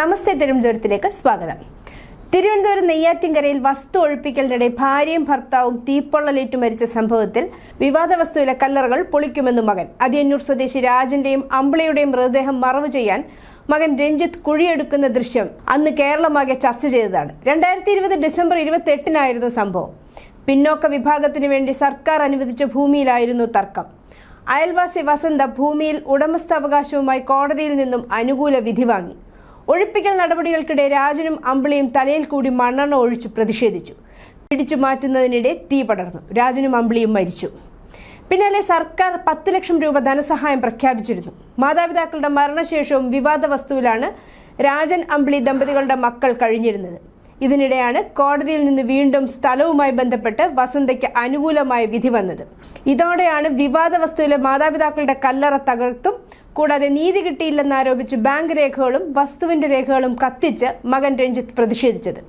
നമസ്തേ തിരുവനന്തപുരത്തിലേക്ക് സ്വാഗതം. തിരുവനന്തപുരം നെയ്യാറ്റിൻകരയിൽ വസ്തു ഒഴിപ്പിക്കലിനിടെ ഭാര്യയും ഭർത്താവും തീപ്പൊള്ളലേറ്റു മരിച്ച സംഭവത്തിൽ വിവാദ വസ്തുവിലെ കല്ലറകൾ പൊളിക്കുമെന്ന് മകൻ. അതിയന്നൂർ സ്വദേശി രാജന്റെയും അമ്പിളിയുടെയും മൃതദേഹം മറവ് ചെയ്യാൻ മകൻ രഞ്ജിത്ത് കുഴിയെടുക്കുന്ന ദൃശ്യം അന്ന് കേരളമാകെ ചർച്ച ചെയ്തതാണ്. രണ്ടായിരത്തി ഇരുപത് ഡിസംബർ ഇരുപത്തി എട്ടിനായിരുന്നു സംഭവം. പിന്നോക്ക വിഭാഗത്തിനു വേണ്ടി സർക്കാർ അനുവദിച്ച ഭൂമിയിലായിരുന്നു തർക്കം. അയൽവാസി വസന്ത ഭൂമിയിൽ ഉടമസ്ഥാവകാശവുമായി കോടതിയിൽ നിന്നും അനുകൂല വിധി വാങ്ങി. ഒഴിപ്പിക്കൽ നടപടികൾക്കിടെ രാജനും അമ്പിളിയും തലയിൽ കൂടി മണ്ണെണ്ണ ഒഴിച്ചു പ്രതിഷേധിച്ചു. പിടിച്ചു മാറ്റുന്നതിനിടെ തീ പടർന്നു. രാജനും അമ്പിളിയും മരിച്ചു. പിന്നാലെ സർക്കാർ പത്ത് ലക്ഷം രൂപ ധനസഹായം പ്രഖ്യാപിച്ചിരുന്നു. മാതാപിതാക്കളുടെ മരണശേഷവും വിവാദ വസ്തുവിലാണ് രാജൻ അമ്പിളി ദമ്പതികളുടെ മക്കൾ കഴിഞ്ഞിരുന്നത്. ഇതിനിടെയാണ് കോടതിയിൽ നിന്ന് വീണ്ടും സ്ഥലവുമായി ബന്ധപ്പെട്ട് വസന്തയ്ക്ക് അനുകൂലമായ വിധി വന്നത്. ഇതോടെയാണ് വിവാദ വസ്തുവിലെ മാതാപിതാക്കളുടെ കല്ലറ തകർത്തും കൂടാതെ നീതി കിട്ടിയില്ലെന്നാരോപിച്ച് ബാങ്ക് രേഖകളും വസ്തുവിന്റെ രേഖകളും കത്തിച്ച് മകൻ രഞ്ജിത്ത് പ്രതിഷേധിച്ചത്.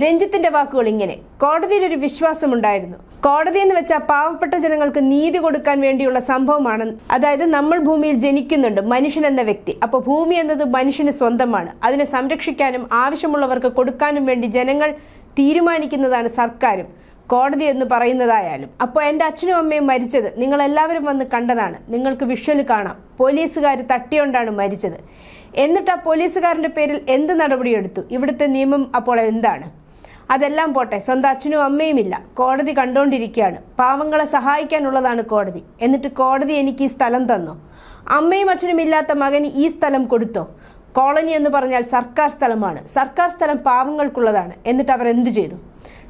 രഞ്ജിത്തിന്റെ വാക്കുകൾ ഇങ്ങനെ കോടതിയിൽ ഒരു വിശ്വാസമുണ്ടായിരുന്നു. കോടതി എന്ന് വെച്ചാൽ പാവപ്പെട്ട ജനങ്ങൾക്ക് നീതി കൊടുക്കാൻ വേണ്ടിയുള്ള സംഭവമാണ്. അതായത് നമ്മൾ ഭൂമിയിൽ ജനിക്കുന്നുണ്ട് മനുഷ്യൻ എന്ന വ്യക്തി. അപ്പോൾ ഭൂമി എന്നത് മനുഷ്യന് സ്വന്തമാണ്. അതിനെ സംരക്ഷിക്കാനും ആവശ്യമുള്ളവർക്ക് കൊടുക്കാനും വേണ്ടി ജനങ്ങൾ തീരുമാനിക്കുന്നതാണ് സർക്കാരും. കോടതി എന്ന് പറയുന്നതായാലും. അപ്പോൾ എന്റെ അച്ഛനും അമ്മയും മരിച്ചത് നിങ്ങൾ എല്ലാവരും വന്ന് കണ്ടതാണ്. നിങ്ങൾക്ക് വിഷ്വൽ കാണാം. പോലീസുകാർ തട്ടിയോണ്ടാണ് മരിച്ചത്. എന്നിട്ട് ആ പോലീസുകാരന്റെ പേരിൽ എന്ത് നടപടിയെടുത്തു ഇവിടുത്തെ നിയമം അപ്പോൾ എന്താണ്? അതെല്ലാം പോട്ടെ. സ്വന്തം അച്ഛനും അമ്മയും ഇല്ല. കോടതി കണ്ടുകൊണ്ടിരിക്കുകയാണ് പാവങ്ങളെ സഹായിക്കാനുള്ളതാണ് കോടതി. എന്നിട്ട് കോടതി എനിക്ക് ഈ സ്ഥലം തന്നു. അമ്മയും അച്ഛനും ഇല്ലാത്ത മകന് ഈ സ്ഥലം കൊടുത്തോ? കോളനി എന്ന് പറഞ്ഞാൽ സർക്കാർ സ്ഥലമാണ്. സർക്കാർ സ്ഥലം പാവങ്ങൾക്കുള്ളതാണ്. എന്നിട്ട് അവർ എന്തു ചെയ്തു?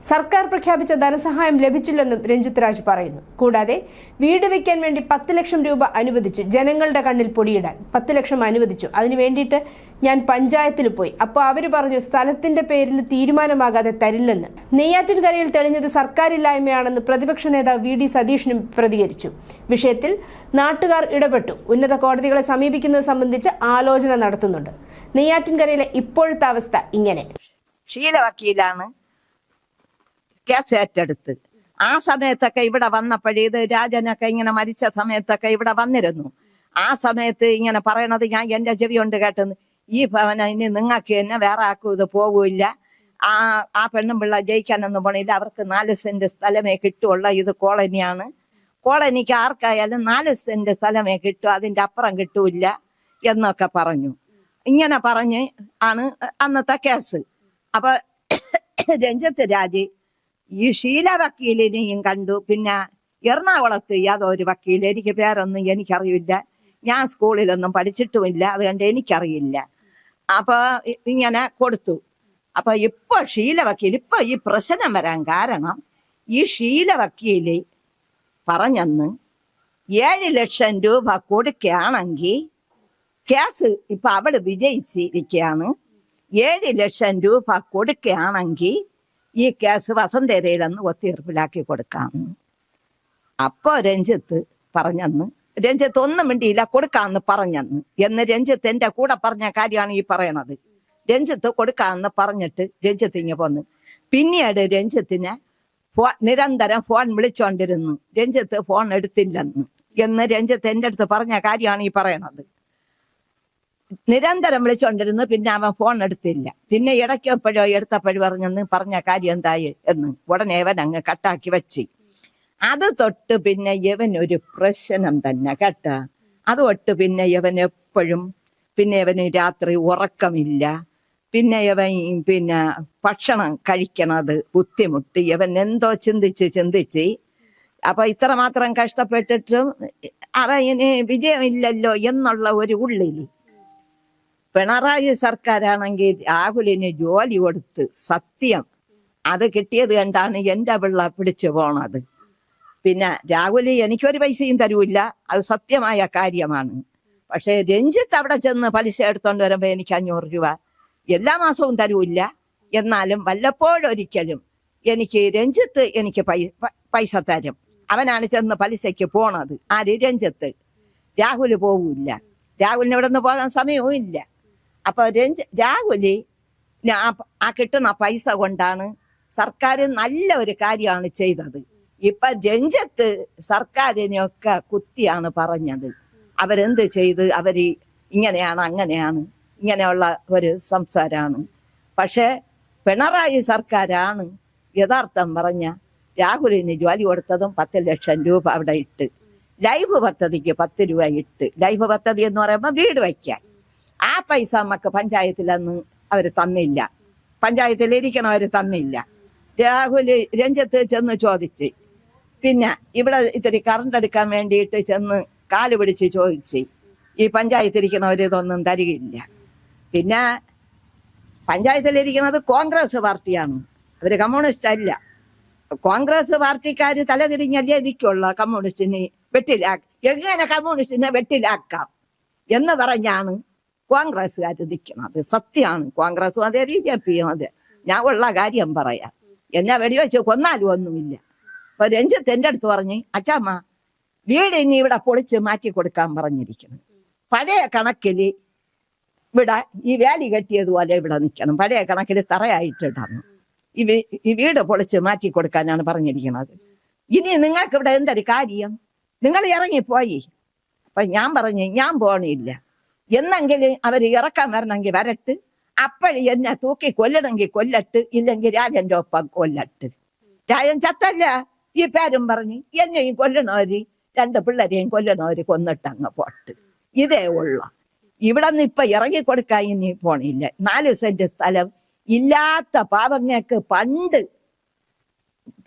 സർക്കാർ പ്രഖ്യാപിച്ച ധനസഹായം ലഭിച്ചില്ലെന്നും രഞ്ജിത്ത് രാജ് പറയുന്നു. കൂടാതെ വീട് വയ്ക്കാൻ വേണ്ടി പത്ത് ലക്ഷം രൂപ അനുവദിച്ചു ജനങ്ങളുടെ കണ്ണിൽ പൊടിയിടാൻ പത്ത് ലക്ഷം അനുവദിച്ചു. അതിനു വേണ്ടിയിട്ട് ഞാൻ പഞ്ചായത്തിൽ പോയി. അപ്പോൾ അവർ പറഞ്ഞു സ്ഥലത്തിന്റെ പേരിൽ തീരുമാനമാകാതെ തരില്ലെന്ന്. നെയ്യാറ്റിൻകരയിൽ തെളിഞ്ഞത് സർക്കാരില്ലായ്മയാണെന്ന് പ്രതിപക്ഷ നേതാവ് വി ഡി സതീഷിനും പ്രതികരിച്ചു. വിഷയത്തിൽ നാട്ടുകാർ ഇടപെട്ടു. ഉന്നത കോടതികളെ സമീപിക്കുന്നത് സംബന്ധിച്ച് ആലോചന നടത്തുന്നുണ്ട്. നെയ്യാറ്റിൻകരയിലെ ഇപ്പോഴത്തെ അവസ്ഥ ഇങ്ങനെ. ഷീല വക്കീലാണ് കേസ് ഏറ്റെടുത്ത് ആ സമയത്തൊക്കെ ഇവിടെ വന്നപ്പോഴേ ഇത് രാജനൊക്കെ ഇങ്ങനെ മരിച്ച സമയത്തൊക്കെ ഇവിടെ വന്നിരുന്നു. ആ സമയത്ത് ഇങ്ങനെ പറയണത് ഞാൻ എന്റെ ചെവി കൊണ്ട് കേട്ടെന്ന്. ഈ ഭവന ഇനി നിങ്ങൾക്ക് തന്നെ വേറെ ആക്കും ഇത് പോകൂല്ല ആ ആ പെണ്ണും പിള്ള ജയിക്കാനൊന്നും പോണില്ല. അവർക്ക് നാല് സെന്റ് സ്ഥലമേ കിട്ടുള്ള ഇത് കോളനിയാണ്. കോളനിക്ക് ആർക്കായാലും നാല് സെന്റ് സ്ഥലമേ കിട്ടൂ അതിന്റെ അപ്പുറം കിട്ടൂല എന്നൊക്കെ പറഞ്ഞു. ഇങ്ങനെ പറഞ്ഞ് ആണ് അന്നത്തെ കേസ്. അപ്പൊ രഞ്ജിത്ത് രാജ് ഈ ഷീല വക്കീലിനെയും കണ്ടു. പിന്നെ എറണാകുളത്ത് യാതൊരു വക്കീൽ എനിക്ക് പേരൊന്നും എനിക്കറിയില്ല. ഞാൻ സ്കൂളിലൊന്നും പഠിച്ചിട്ടുമില്ല അതുകൊണ്ട് എനിക്കറിയില്ല. അപ്പൊ ഇങ്ങനെ കൊടുത്തു. അപ്പൊ ഇപ്പൊ ഷീല വക്കീൽ ഇപ്പൊ ഈ പ്രശ്നം വരാൻ കാരണം ഈ ഷീല വക്കീൽ പറഞ്ഞെന്ന് ഏഴ് ലക്ഷം രൂപ കൊടുക്കുകയാണെങ്കിൽ കേസ് ഇപ്പൊ അവൾ വിജയിച്ചിരിക്കുകയാണ്. ഏഴ് ലക്ഷം രൂപ കൊടുക്കുകയാണെങ്കിൽ ഈ കേസ് വസന്തേരയിലെന്ന് ഒത്തീർപ്പിലാക്കി കൊടുക്കാം അപ്പോ രഞ്ജിത്ത് പറഞ്ഞെന്ന് രഞ്ജിത്ത് ഒന്നും മിണ്ടിയില്ല കൊടുക്കാന്ന് പറഞ്ഞെന്ന്. എന്ന് രഞ്ജിത്ത് എന്റെ കൂടെ പറഞ്ഞ കാര്യമാണ് ഈ പറയണത്. രഞ്ജിത്ത് കൊടുക്കാന്ന് പറഞ്ഞിട്ട് രഞ്ജിത്ത് ഇങ്ങ പോന്ന് പിന്നീട് രഞ്ജിത്തിനെ ഫോ നിരന്തരം ഫോൺ വിളിച്ചോണ്ടിരുന്നു രഞ്ജിത്ത് ഫോൺ എടുത്തില്ലെന്ന്. എന്ന് രഞ്ജിത്ത് എന്റെ അടുത്ത് പറഞ്ഞ കാര്യമാണ് ഈ പറയണത്. നിരന്തരം വിളിച്ചോണ്ടിരുന്നു പിന്നെ അവൻ ഫോൺ എടുത്തില്ല. പിന്നെ ഇടയ്ക്കെപ്പോഴോ എടുത്തപ്പോഴും പറഞ്ഞെന്ന് പറഞ്ഞ കാര്യം എന്തായി എന്ന് ഉടനെ അവൻ അങ്ങ് കട്ടാക്കി വെച്ച്. അത് തൊട്ട് പിന്നെ ഇവൻ ഒരു പ്രശ്നം തന്നെ കേട്ട. അത് തൊട്ട് പിന്നെ ഇവൻ എപ്പോഴും പിന്നെ ഇവന് രാത്രി ഉറക്കമില്ല. പിന്നെ ഇവൻ പിന്നെ ഭക്ഷണം കഴിക്കണത് ബുദ്ധിമുട്ട്. ഇവൻ എന്തോ ചിന്തിച്ച് ചിന്തിച്ച് അപ്പൊ ഇത്രമാത്രം കഷ്ടപ്പെട്ടിട്ടും അവന് വിജയമില്ലല്ലോ എന്നുള്ള ഒരു ഉള്ളിൽ പിണറായി സർക്കാരാണെങ്കിൽ രാഹുലിന് ജോലി കൊടുത്ത് സത്യം അത് കിട്ടിയത് കണ്ടാണ് എന്റെ പിള്ള പിടിച്ചു പോണത്. പിന്നെ രാഹുൽ എനിക്കൊരു പൈസയും തരൂല്ല. അത് സത്യമായ കാര്യമാണ്. പക്ഷെ രഞ്ജിത്ത് അവിടെ ചെന്ന് പലിശ എടുത്തോണ്ട് വരുമ്പോ എനിക്ക് അഞ്ഞൂറ് രൂപ. എല്ലാ മാസവും തരൂല്ല. എന്നാലും വല്ലപ്പോഴൊരിക്കലും എനിക്ക് രഞ്ജിത്ത് എനിക്ക് പൈസ തരും. അവനാണ് ചെന്ന് പലിശയ്ക്ക് പോണത്. ആര്? രഞ്ജിത്ത്. രാഹുൽ പോകൂല രാഹുലിന് ഇവിടെ നിന്ന് പോകാൻ സമയവും ഇല്ല. അപ്പൊ രഞ്ജ രാഹുലി ആ കിട്ടുന്ന പൈസ കൊണ്ടാണ് സർക്കാർ നല്ല ഒരു കാര്യമാണ് ചെയ്തത്. ഇപ്പൊ രഞ്ജത്ത് സർക്കാരിനെയൊക്കെ കുത്തിയാണ് പറഞ്ഞത്. അവരെന്ത് ചെയ്ത്? അവർ ഇങ്ങനെയാണ് അങ്ങനെയാണ് ഇങ്ങനെയുള്ള ഒരു സംസാരമാണ് പക്ഷേ പിണറായി സർക്കാരാണ് യഥാർത്ഥം പറഞ്ഞ രാഹുലിന് ജോലി കൊടുത്തതും പത്ത് ലക്ഷം രൂപ അവിടെ ഇട്ട്. ലൈഫ് പദ്ധതിക്ക് പത്ത് രൂപ ഇട്ട്. ലൈഫ് പദ്ധതി എന്ന് പറയുമ്പോൾ വീട് വയ്ക്കാൻ. ആ പൈസ നമുക്ക് പഞ്ചായത്തിലൊന്നും അവർ തന്നില്ല. പഞ്ചായത്തിൽ ഇരിക്കണവർ തന്നില്ല. രാഹുൽ രഞ്ജത്ത് ചെന്ന് ചോദിച്ചു. പിന്നെ ഇവിടെ ഇത്തിരി കറണ്ട് എടുക്കാൻ വേണ്ടിയിട്ട് ചെന്ന് കാൽ പിടിച്ച് ചോദിച്ചു. ഈ പഞ്ചായത്തിൽ പഞ്ചായത്തിരിക്കണവർ ഇതൊന്നും തരികയില്ല. പിന്നെ പഞ്ചായത്തിൽ ഇരിക്കുന്നത് കോൺഗ്രസ് പാർട്ടിയാണ്. അവർ കമ്മ്യൂണിസ്റ്റ് അല്ല. കോൺഗ്രസ് പാർട്ടിക്കാർ തലതിരിഞ്ഞല്ലേ ഇരിക്കുള്ള കമ്മ്യൂണിസ്റ്റിനെ വെട്ടിലാ എങ്ങനെ കമ്മ്യൂണിസ്റ്റിനെ വെട്ടിലാക്കാം എന്ന് പറഞ്ഞാണ് കോൺഗ്രസ്സുകാർ നിൽക്കുന്നത് സത്യമാണ്. കോൺഗ്രസും അതെ ബി ജെ പിയും അതെ. ഞാൻ ഉള്ള കാര്യം പറയാം. എന്നാ വെടിവെച്ച് കൊന്നാലും ഒന്നുമില്ല. അപ്പൊ രഞ്ജിത്ത് എന്റെ അടുത്ത് പറഞ്ഞു അച്ചാമ്മ വീട് ഇനി ഇവിടെ പൊളിച്ച് മാറ്റി കൊടുക്കാൻ പറഞ്ഞിരിക്കുന്നു. പഴയ കണക്കിൽ ഇവിടെ ഈ വേലി കെട്ടിയതുപോലെ ഇവിടെ നിൽക്കണം. പഴയ കണക്കിൽ തറയായിട്ടിടണം ഈ ഈ വീട് പൊളിച്ച് മാറ്റി കൊടുക്കാനാണ് പറഞ്ഞിരിക്കുന്നത്. ഇനി നിങ്ങൾക്ക് ഇവിടെ എന്തൊരു കാര്യം? നിങ്ങൾ ഇറങ്ങിപ്പോയി. അപ്പൊ ഞാൻ പറഞ്ഞു ഞാൻ പോണില്ല. എന്നെങ്കിലും അവർ ഇറക്കാൻ വരണമെങ്കിൽ വരട്ട്. അപ്പോഴും എന്നെ തൂക്കി കൊല്ലണമെങ്കിൽ കൊല്ലട്ട്. ഇല്ലെങ്കിൽ രാജന്റെ ഒപ്പം കൊല്ലട്ട്. രാജൻ ചത്തല്ല. ഈ പേരും പറഞ്ഞ് എന്നെയും കൊല്ലണവര് രണ്ട് പിള്ളേരെയും കൊല്ലണവര് കൊന്നിട്ട് അങ്ങ് പോട്ട്. ഇതേ ഉള്ളു. ഇവിടെ നിന്ന് ഇപ്പൊ ഇറങ്ങി കൊടുക്കാൻ ഇനി പോണില്ല. നാല് സെന്റ് സ്ഥലം ഇല്ലാത്ത പാവങ്ങൾക്ക് പണ്ട്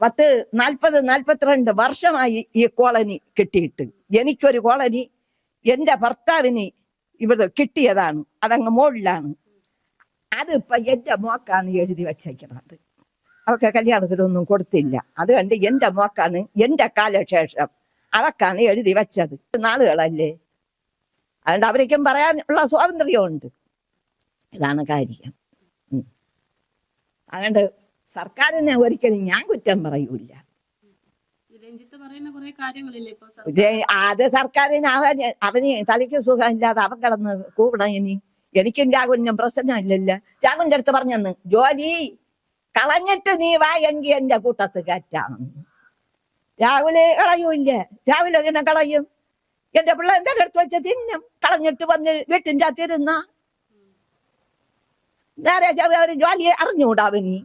പത്ത് നാൽപ്പത് നാൽപ്പത്തിരണ്ട് വർഷമായി ഈ കോളനി കിട്ടിയിട്ട്. എനിക്കൊരു കോളനി എന്റെ ഭർത്താവിന് ഇവിടെ കിട്ടിയതാണ് അതങ്ങ് മുകളിലാണ്. അതിപ്പോ എന്റെ മോക്കാണ് എഴുതി വച്ചേക്കുന്നത്. അവക്ക് കല്യാണത്തിനൊന്നും കൊടുത്തില്ല. അത് കണ്ട് എന്റെ മോക്കാണ് എന്റെ കാലശേഷം അവക്കാണ് എഴുതി വെച്ചത്. നാളുകളല്ലേ? അതുകൊണ്ട് അവരേക്കും പറയാനുള്ള സ്വാതന്ത്ര്യമുണ്ട്. ഇതാണ് കാര്യം. അതുകൊണ്ട് സർക്കാരിനെ ഒരിക്കലും ഞാൻ കുറ്റം പറയൂല രഞ്ജിത്ത് പറയുന്ന കുറെ കാര്യങ്ങളില്ലേ ഇപ്പൊ സർ- ഇത് അത് സർക്കാരിന് അവന് അവന് തലയ്ക്ക് സുഖമില്ലാതെ അവൻ കിടന്ന് കൂടണം ഇനി. എനിക്കും രാഹുലിനും പ്രശ്നമില്ലല്ലോ രാഹുലിന്റെ അടുത്ത് പറഞ്ഞെന്ന് ജോലി കളഞ്ഞിട്ട് നീ വാ എങ്കി എന്റെ കൂട്ടത്ത് കയറ്റാണ് രാഹുൽ കളയൂല്ല. രാഹുൽ എങ്ങനെ കളയും? എന്റെ പിള്ള എന്റെ അടുത്ത് വെച്ച് തിന്നും? കളഞ്ഞിട്ട് വന്ന് വീട്ടിന്റെ അകത്തിരുന്ന നേരെ ഒരു ജോലി അറിഞ്ഞൂടാ അവന്.